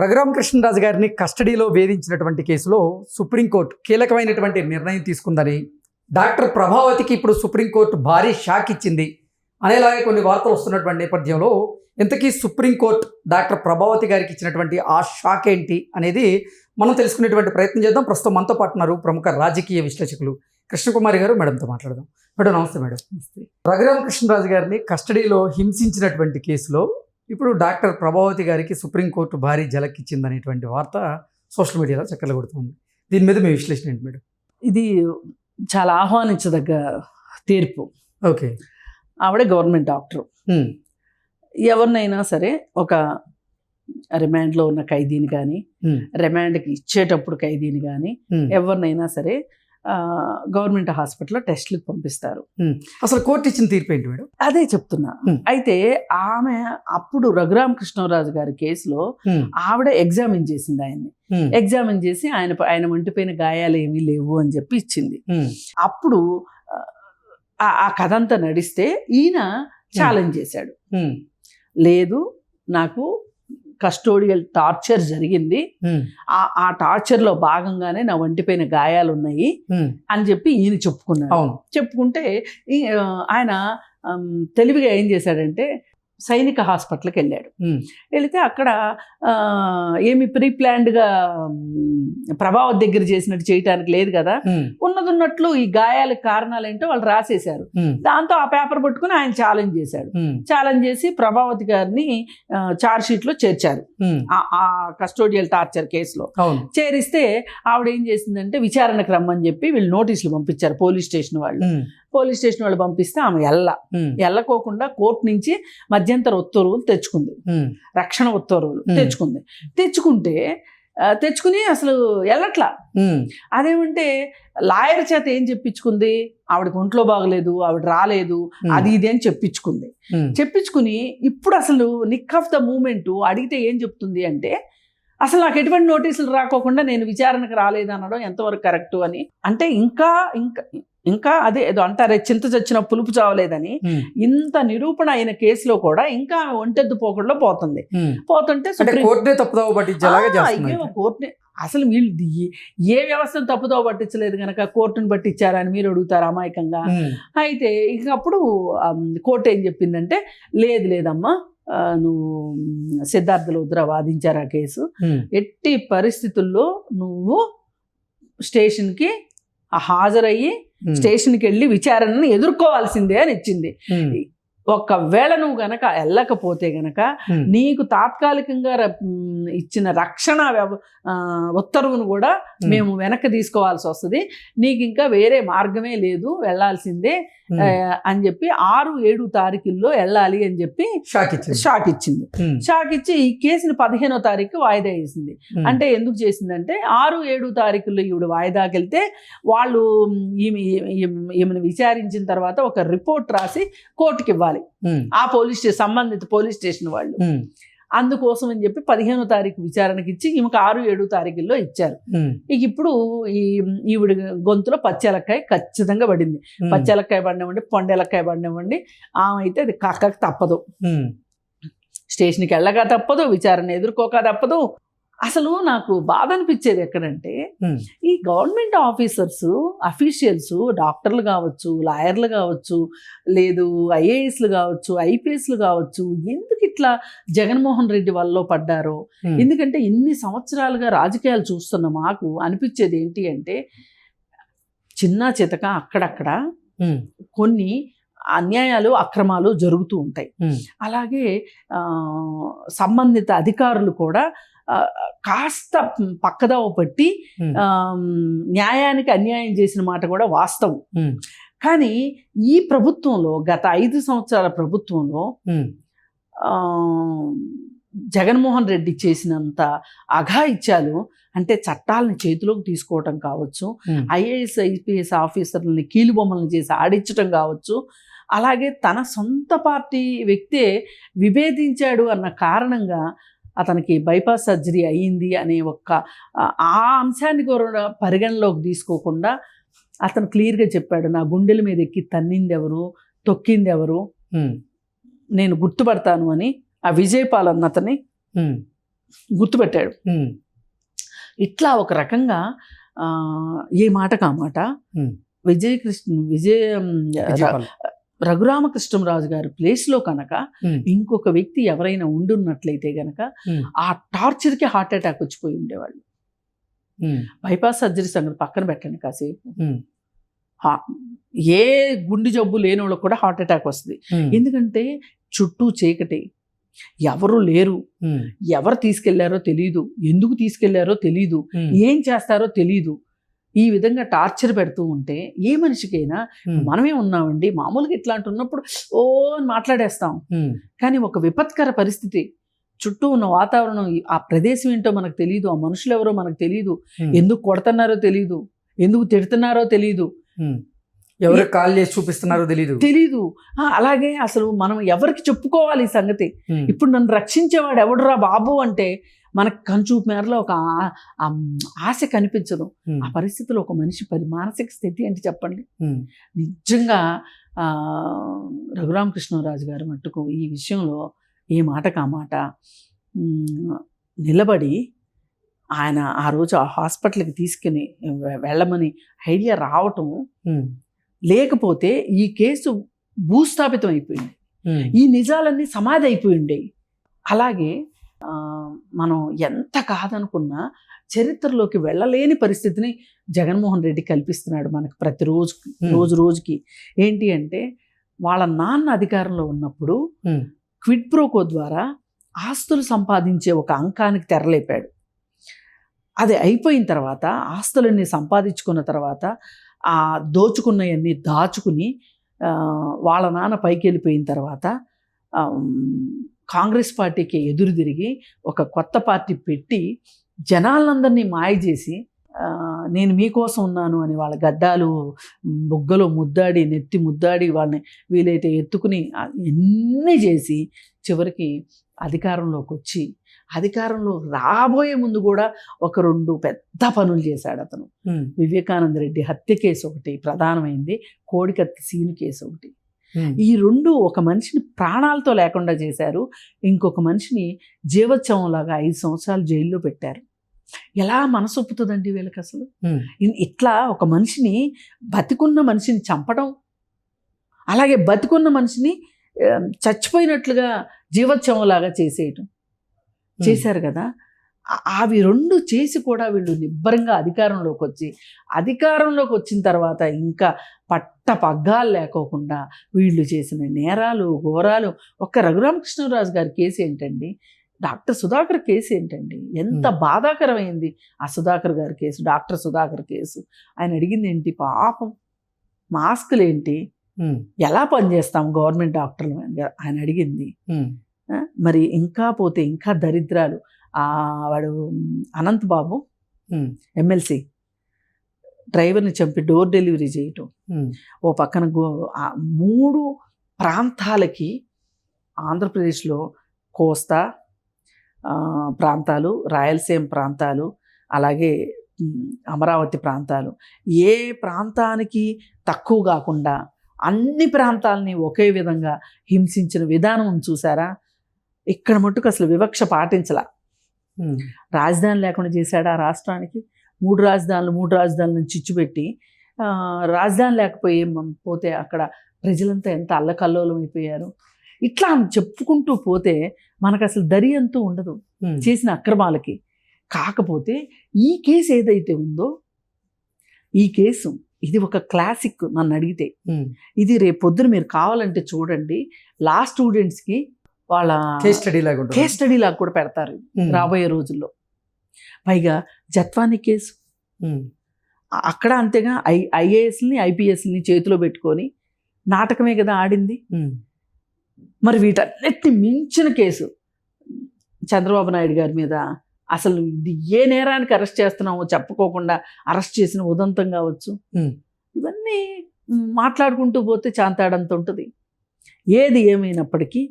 రఘురామకృష్ణరాజు గారిని కస్టడీలో వేధించినటువంటి కేసులో సుప్రీంకోర్టు కీలకమైనటువంటి నిర్ణయం తీసుకుందని డాక్టర్ ప్రభావతికి ఇప్పుడు సుప్రీంకోర్టు భారీ షాక్ ఇచ్చింది అనేలాగే కొన్ని వార్తలు వస్తున్నటువంటి నేపథ్యంలో ఇంతకీ సుప్రీంకోర్టు డాక్టర్ ప్రభావతి గారికి ఇచ్చినటువంటి ఆ షాక్ ఏంటి అనేది మనం తెలుసుకునేటువంటి ప్రయత్నం చేద్దాం. ప్రస్తుతం మనతో పాటు ఉన్నారు ప్రముఖ రాజకీయ విశ్లేషకులు కృష్ణకుమారి గారు. మేడంతో మాట్లాడదాం. మేడం నమస్తే మేడం. నమస్తే. రఘురామకృష్ణరాజు గారిని కస్టడీలో హింసించినటువంటి కేసులో ఇప్పుడు డాక్టర్ ప్రభావతి గారికి సుప్రీంకోర్టు భారీ జలక్కిచ్చిందనేటువంటి వార్త సోషల్ మీడియాలో చక్కర్లు కొడుతుంది దీని మీద మీ విశ్లేషణ ఏంటి మేడం? ఇది చాలా ఆహ్వానించదగ్గ తీర్పు. ఓకే. ఆవిడ గవర్నమెంట్ డాక్టర్. ఎవరినైనా సరే ఒక రిమాండ్లో ఉన్న ఖైదీని కానీ రిమాండ్కి ఇచ్చేటప్పుడు ఖైదీని కానీ. ఎవరినైనా సరే గవర్నమెంట్ హాస్పిటల్లో టెస్ట్లకు పంపిస్తారు. అసలు కోర్టు ఇచ్చిన తీర్పు ఏంటి మేడం? అదే చెప్తున్నా. అయితే ఆమె అప్పుడు రఘురామ కృష్ణరాజు గారి కేసులో ఆవిడ ఎగ్జామిన్ చేసింది ఆయన్ని. ఎగ్జామిన్ చేసి ఆయన ఆయన ఒంటిపైన గాయాలు ఏమీ లేవు అని చెప్పి ఇచ్చింది. అప్పుడు ఆ కథ అంతా నడిస్తే ఈయన ఛాలెంజ్ చేశాడు. లేదు నాకు కస్టోడియల్ టార్చర్ జరిగింది. ఉమ్, ఆ ఆ టార్చర్లో భాగంగానే నా ఒంటిపైన గాయాలు ఉన్నాయి ఉమ్. అని చెప్పి ఈయన చెప్పుకున్నాడు. అవును. చెప్పుకుంటే ఆయన తెలివిగా ఏం చేశాడంటే సైనిక హాస్పిటల్కి వెళ్ళాడు వెళితే అక్కడ ఏమి ప్రీ ప్లాన్డ్గా ప్రభావం దగ్గర చేసినట్టు చేయటానికి లేదు కదా. ఉమ్, ఉన్నదున్నట్లు ఈ గాయాలకు కారణాలు ఏంటో వాళ్ళు రాసేశారు. దాంతో ఆ పేపర్ పట్టుకుని ఆయన ఛాలెంజ్ చేశాడు. ఛాలెంజ్ చేసి ప్రభావతి గారిని చార్జ్ షీట్లో చేర్చారు. ఆ- ఆ కస్టోడియల్ టార్చర్ కేసులో. చేరిస్తే ఆవిడ ఏం చేసిందంటే విచారణకు రమ్మని చెప్పి వీళ్ళు నోటీసులు పంపించారు పోలీస్ స్టేషన్ వాళ్ళు. పోలీస్ స్టేషన్ వాళ్ళు పంపిస్తే ఆమె ఎల్ల. ఎల్లకోకుండా కోర్టు నుంచి మధ్యంతర ఉత్తర్వులు తెచ్చుకుంది. రక్షణ ఉత్తర్వులు. తెచ్చుకుంది. తెచ్చుకుంటే తెచ్చుకుని అసలు వెళ్ళట్లా అదేమంటే లాయర్ చేత ఏం చెప్పించుకుంది? ఆవిడకి ఒంట్లో బాగలేదు ఆవిడ రాలేదు అది ఇది అని చెప్పించుకుంది. చెప్పించుకుని ఇప్పుడు అసలు నిక్ ఆఫ్ ద మూమెంట్ అడిగితే ఏం చెప్తుంది అంటే అసలు నాకు ఎటువంటి నోటీసులు రాకోకుండా నేను విచారణకు రాలేదు అనడం ఎంతవరకు కరెక్ట్ అని. అంటే ఇంకా ఇంకా ఇంకా అదే ఏదో అంటారే చింత చచ్చిన పులుపు చావలేదని. ఇంత నిరూపణ అయిన కేసులో కూడా ఇంకా ఆమె ఒంటెద్దు పోకుండా పోతుంది. పోతుంటే కోర్టునే తప్పుదావ పట్టించేలాగా కోర్టుని అసలు వీళ్ళు ఏ వ్యవస్థను తప్పుదో పట్టించలేదు కనుక కోర్టును పట్టించారని మీరు అడుగుతారు అమాయకంగా? అయితే ఇక అప్పుడు కోర్టు ఏం చెప్పిందంటే లేదు లేదమ్మా నువ్వు సిద్ధార్థ లోద్రా వాదించారు ఆ కేసు. ఎట్టి పరిస్థితుల్లో నువ్వు స్టేషన్కి హాజరయ్యి స్టేషన్కి వెళ్ళి విచారణను ఎదుర్కోవాల్సిందే అని ఇచ్చింది. ఒకవేళ నువ్వు గనక వెళ్ళకపోతే గనక నీకు తాత్కాలికంగా ఇచ్చిన రక్షణ ఉత్తర్వును కూడా మేము. వెనక్కి తీసుకోవాల్సి వస్తుంది. నీకు ఇంకా వేరే మార్గమే లేదు వెళ్ళాల్సిందే. అని చెప్పి ఆరు ఏడు తారీఖుల్లో వెళ్ళాలి అని చెప్పి షాక్ ఇచ్చింది. షాక్ ఇచ్చింది. షాక్ ఇచ్చి ఈ కేసుని పదిహేనో తారీఖు వాయిదా వేసింది. అంటే ఎందుకు చేసిందంటే ఆరు ఏడు తారీఖుల్లో ఈవిడ వాయిదాకి వెళ్తే వాళ్ళు ఈమె ఈమె- ఈమెను విచారించిన తర్వాత ఒక రిపోర్ట్ రాసి కోర్టుకి ఇవ్వాలి ఆ పోలీస్ స్టేషన్ సంబంధిత పోలీస్ స్టేషన్ వాళ్ళు. అందుకోసం అని చెప్పి పదిహేనో తారీఖు విచారణకి ఇచ్చి ఈమెకు ఆరు ఏడు తారీఖుల్లో ఇచ్చారు. ఇక ఇప్పుడు ఈ ఈవిడ గొంతులో పచ్చెలక్కాయ ఖచ్చితంగా పడింది. పచ్చెలక్కాయ పడినివ్వండి పొండెలక్కాయ పడినివ్వండి ఆమె అయితే అది కాకకు తప్పదు. స్టేషన్కి వెళ్ళగా తప్పదు విచారణ ఎదుర్కోక తప్పదు. అసలు నాకు బాధ అనిపించేది ఎక్కడంటే ఈ గవర్నమెంట్ ఆఫీసర్స్ అఫీషియల్స్ డాక్టర్లు కావచ్చు లాయర్లు కావచ్చు లేదు ఐఏఎస్లు కావచ్చు ఐపీఎస్లు కావచ్చు ఎందుకు ఇట్లా జగన్మోహన్ రెడ్డి వల్ల పడ్డారో? ఎందుకంటే ఇన్ని సంవత్సరాలుగా రాజకీయాలు చూస్తున్న మాకు అనిపించేది ఏంటి అంటే చిన్న చితక అక్కడక్కడ కొన్ని అన్యాయాలు అక్రమాలు జరుగుతూ ఉంటాయి. అలాగే సంబంధిత అధికారులు కూడా కాస్త పక్కదవ పట్టి న్యాయానికి అన్యాయం చేసిన మాట కూడా వాస్తవం. కానీ ఈ ప్రభుత్వంలో గత ఐదు సంవత్సరాల ప్రభుత్వంలో జగన్మోహన్ రెడ్డి చేసినంత అఘాయిత్యాలు అంటే చట్టాలను చేతిలోకి తీసుకోవటం కావచ్చు ఐఏఎస్ ఐపీఎస్ ఆఫీసర్లని కీలుబొమ్మలను చేసి ఆడించడం కావచ్చు అలాగే తన సొంత పార్టీ వ్యక్తే విభేదించాడు అన్న కారణంగా అతనికి బైపాస్ సర్జరీ అయ్యింది అనే ఒక్క ఆ- అంశాన్ని కూడా పరిగణలోకి తీసుకోకుండా అతను క్లియర్గా చెప్పాడు నా గుండెల మీద ఎక్కి తన్నింది ఎవరు తొక్కింది ఎవరు నేను గుర్తుపడతాను అని ఆ విజయపాల్ అన్న అతని గుర్తుపెట్టాడు. ఇట్లా ఒక రకంగా ఏ మాట? కామాట. విజయకృష్ణ విజయ. రఘురామకృష్ణరాజు గారి ప్లేస్లో కనుక ఇంకొక వ్యక్తి ఎవరైనా ఉండున్నట్లయితే గనక ఆ టార్చర్కి హార్ట్ అటాక్ వచ్చిపోయి ఉండేవాళ్ళు. బైపాస్ సర్జరీ సంగతి పక్కన పెట్టండి కాసేపు. ఏ గుండె జబ్బు లేని వాళ్ళకి కూడా హార్ట్ అటాక్ వస్తుంది. ఎందుకంటే చుట్టూ చీకటి. ఎవరు లేరు. ఎవరు తీసుకెళ్ళారో తెలియదు ఎందుకు తీసుకెళ్ళారో తెలియదు ఏం చేస్తారో తెలియదు ఈ విధంగా టార్చర్ పెడుతూ ఉంటే ఏ మనిషికైనా మనమే ఉన్నామండి. మామూలుగా ఇట్లాంటి ఉన్నప్పుడు ఓ అని మాట్లాడేస్తాం. కానీ ఒక విపత్కర పరిస్థితి చుట్టూ ఉన్న వాతావరణం ఆ ప్రదేశం ఏంటో మనకు తెలియదు ఆ మనుషులు ఎవరో మనకు తెలియదు ఎందుకు కొడుతున్నారో తెలియదు ఎందుకు తిడుతున్నారో తెలియదు. ఎవరు కాల్ చేసి చూపిస్తున్నారో తెలీదు. తెలీదు. అలాగే అసలు మనం ఎవరికి చెప్పుకోవాలి ఈ సంగతి? ఇప్పుడు నన్ను రక్షించేవాడు ఎవడురా బాబు అంటే మనకు కంచూపు మేరలో ఒక ఆశ కనిపించదు. ఆ పరిస్థితిలో ఒక మనిషి పరి మానసిక స్థితి ఏంటి చెప్పండి? నిజంగా రఘురామకృష్ణరాజు గారు మట్టుకు ఈ విషయంలో ఏ మాటకు ఆ మాట నిలబడి ఆయన ఆ రోజు ఆ హాస్పిటల్కి తీసుకుని వెళ్ళమని ఐడియా రావటం లేకపోతే ఈ కేసు భూస్థాపితం అయిపోయింది ఈ నిజాలన్నీ సమాధి అయిపోయి ఉండేవి అలాగే మనం ఎంత కాదనుకున్నా చరిత్రలోకి వెళ్ళలేని పరిస్థితిని జగన్మోహన్ రెడ్డి కల్పిస్తున్నాడు మనకు ప్రతిరోజు రోజు రోజుకి. ఏంటి అంటే వాళ్ళ నాన్న అధికారంలో ఉన్నప్పుడు క్విడ్ ప్రోకో ద్వారా ఆస్తులు సంపాదించే ఒక అంకానికి తెరలేపాడు. అది అయిపోయిన తర్వాత ఆస్తులన్నీ సంపాదించుకున్న తర్వాత ఆ దోచుకున్నవన్నీ దాచుకుని వాళ్ళ నాన్న పైకి వెళ్ళిపోయిన తర్వాత కాంగ్రెస్ పార్టీకి ఎదురు తిరిగి ఒక కొత్త పార్టీ పెట్టి జనాలందరినీ మాయ చేసి నేను మీకోసం ఉన్నాను అని వాళ్ళ గడ్డాలు బొగ్గలో ముద్దాడి నెత్తి ముద్దాడి వాళ్ళని వీలైతే ఎత్తుకుని ఎన్ని చేసి చివరికి అధికారంలోకి వచ్చి అధికారంలో రాబోయే ముందు కూడా ఒక రెండు పెద్ద పనులు చేశాడు అతను. వివేకానంద రెడ్డి హత్య కేసు ఒకటి ప్రధానమైంది. కోడికత్తి సీను కేసు ఒకటి. ఈ రెండు ఒక మనిషిని ప్రాణాలతో లేకుండా చేశారు. ఇంకొక మనిషిని జీవోత్సవంలాగా ఐదు సంవత్సరాలు జైల్లో పెట్టారు. ఎలా మనసు ఒప్పుతుందండి వీళ్ళకి అసలు? ఇట్లా ఒక మనిషిని బతికున్న మనిషిని చంపడం అలాగే బతికున్న మనిషిని చచ్చిపోయినట్లుగా జీవోత్సవంలాగా చేసేయటం. చేశారు కదా? అవి రెండు చేసి కూడా వీళ్ళు నిబ్బరంగా అధికారంలోకి వచ్చి అధికారంలోకి వచ్చిన తర్వాత ఇంకా పట్ట పగ్గాలు లేకోకుండా వీళ్ళు చేసిన నేరాలు ఘోరాలు. ఒక్క రఘురామకృష్ణరాజు గారి కేసు ఏంటండి? డాక్టర్ సుధాకర్ కేసు ఏంటండి? ఎంత. బాధాకరమైంది ఆ సుధాకర్ గారి కేసు డాక్టర్ సుధాకర్ కేసు. ఆయన అడిగింది ఏంటి? పాపం మాస్కులు ఏంటి? ఎలా పనిచేస్తాం గవర్నమెంట్ డాక్టర్లు ఆయన అడిగింది. మరి ఇంకా పోతే ఇంకా దరిద్రాలు. వాడు అనంత్ బాబు ఎమ్మెల్సీ డ్రైవర్ని చంపి డోర్ డెలివరీ చేయటం. ఓ పక్కన మూడు ప్రాంతాలకి ఆంధ్రప్రదేశ్లో కోస్తా ప్రాంతాలు రాయలసీమ ప్రాంతాలు అలాగే అమరావతి ప్రాంతాలు. ఏ ప్రాంతానికి తక్కువ కాకుండా అన్ని ప్రాంతాలని ఒకే విధంగా హింసించిన విధానం చూసారా? ఇక్కడ మట్టుకు అసలు వివక్ష పాటించలా. రాజధాని లేకుండా చేశాడు ఆ రాష్ట్రానికి. మూడు రాజధానులు మూడు రాజధానులను చిచ్చుపెట్టి రాజధాని లేకపోయి పోతే అక్కడ ప్రజలంతా ఎంత అల్లకల్లోలం అయిపోయారు. ఇట్లా చెప్పుకుంటూ పోతే మనకు అసలు దరి అంతూ ఉండదు. చేసిన అక్రమాలకి. కాకపోతే ఈ కేసు ఏదైతే ఉందో ఈ కేసు ఇది ఒక క్లాసిక్ నన్ను అడిగితే. ఇది రేపు పొద్దున మీరు కావాలంటే చూడండి. లా స్టూడెంట్స్కి వాళ్ళ కేస్ స్టడీ లాగా ఉంటుంది. కేస్ స్టడీ లాగా కూడా పెడతారు ఉమ్, రాబోయే రోజుల్లో. పైగా జత్వాని కేసు. అ- అక్కడ అంతేగా ఐ ఐఏఎస్ని ఐపీఎస్ని చేతిలో పెట్టుకొని నాటకమే కదా ఆడింది. ఉమ్, మరి వీటన్నిటిని మించిన కేసు. చంద్రబాబు నాయుడు గారి మీద అసలు ఇది ఏ నేరానికి అరెస్ట్ చేస్తున్నామో చెప్పుకోకుండా అరెస్ట్ చేసిన ఉదంతం కావచ్చు. Hmm. ఇవన్నీ మాట్లాడుకుంటూ పోతే చాంతాడంత ఉంటుంది. ఏది ఏమైనప్పటికీ.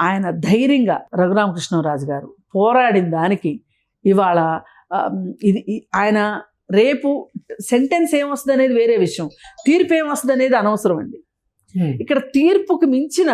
ఆయన ధైర్యంగా రఘురామకృష్ణరాజు గారు పోరాడిన దానికి ఇవాళ ఇది ఆయన రేపు సెంటెన్స్ ఏమొస్తుంది అనేది వేరే విషయం. తీర్పు ఏమొస్తుంది అనేది అనవసరం అండి. ఇక్కడ తీర్పుకు మించిన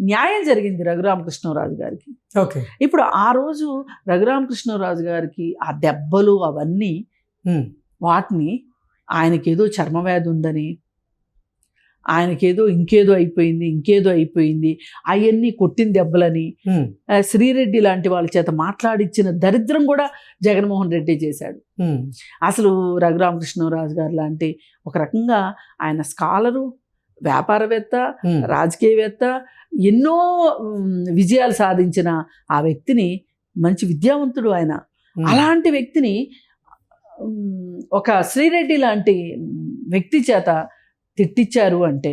న్యాయం జరిగింది రఘురామకృష్ణరాజు గారికి. ఓకే. ఇప్పుడు ఆ రోజు రఘురామకృష్ణరాజు గారికి ఆ దెబ్బలు అవన్నీ వాటిని ఆయనకేదో చర్మవ్యాధి ఉందని ఆయనకేదో ఇంకేదో అయిపోయింది ఇంకేదో అయిపోయింది అవన్నీ కొట్టిన దెబ్బలని శ్రీరెడ్డి లాంటి వాళ్ళ చేత మాట్లాడిచ్చిన దరిద్రం కూడా జగన్మోహన్ రెడ్డి చేశాడు. అసలు రఘురామకృష్ణరాజు గారు లాంటి ఒక రకంగా ఆయన స్కాలరు వ్యాపారవేత్త రాజకీయవేత్త ఎన్నో విజయాలు సాధించిన ఆ వ్యక్తిని మంచి విద్యావంతుడు ఆయన. అలాంటి వ్యక్తిని ఒక శ్రీరెడ్డి లాంటి వ్యక్తి చేత తిట్టించారు అంటే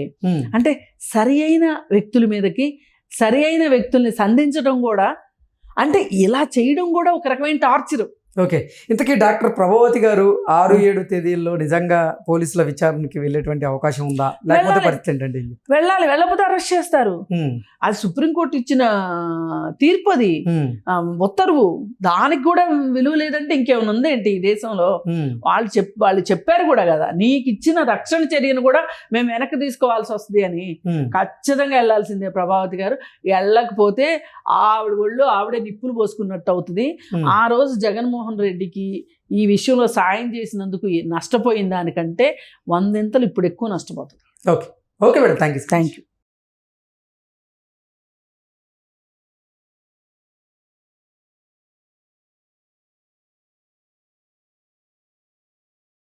అంటే సరి అయిన వ్యక్తుల మీదకి సరి అయిన వ్యక్తుల్ని సంధించడం కూడా అంటే ఇలా చేయడం కూడా ఒక రకమైన టార్చర్. ఓకే. ఇంతకీ డాక్టర్ ప్రభావతి గారు ఆరు ఏడు తేదీల్లో నిజంగా పోలీసుల విచారణకి వెళ్ళేటువంటి అవకాశం ఉందా? లేకపోతే. పరిస్థితి ఏంటండి వెళ్ళాలి. వెళ్ళకపోతే అరెస్ట్ చేస్తారు. ఉమ్, అది సుప్రీంకోర్టు ఇచ్చిన తీర్పు అది. ఆ, ఉత్తర్వు. దానికి కూడా విలువ లేదంటే ఇంకేమైనా ఉందేంటి ఈ దేశంలో? వాళ్ళు చెప్ వాళ్ళు చెప్పారు కూడా కదా. నీకు ఇచ్చిన రక్షణ చర్యను కూడా మేము వెనక్కి తీసుకోవాల్సి వస్తుంది అని. ఖచ్చితంగా వెళ్ళాల్సిందే ప్రభావతి గారు. వెళ్ళకపోతే ఆవిడ ఒళ్ళు ఆవిడే నిప్పులు పోసుకున్నట్టు అవుతుంది. ఆ రోజు జగన్మోహన్ రెడ్డికి ఈ విషయంలో సాయం చేసినందుకు నష్టపోయిన దానికంటే వందెంతలు ఇప్పుడు ఎక్కువ నష్టపోతుంది okay. Okay madam. Thank you thank you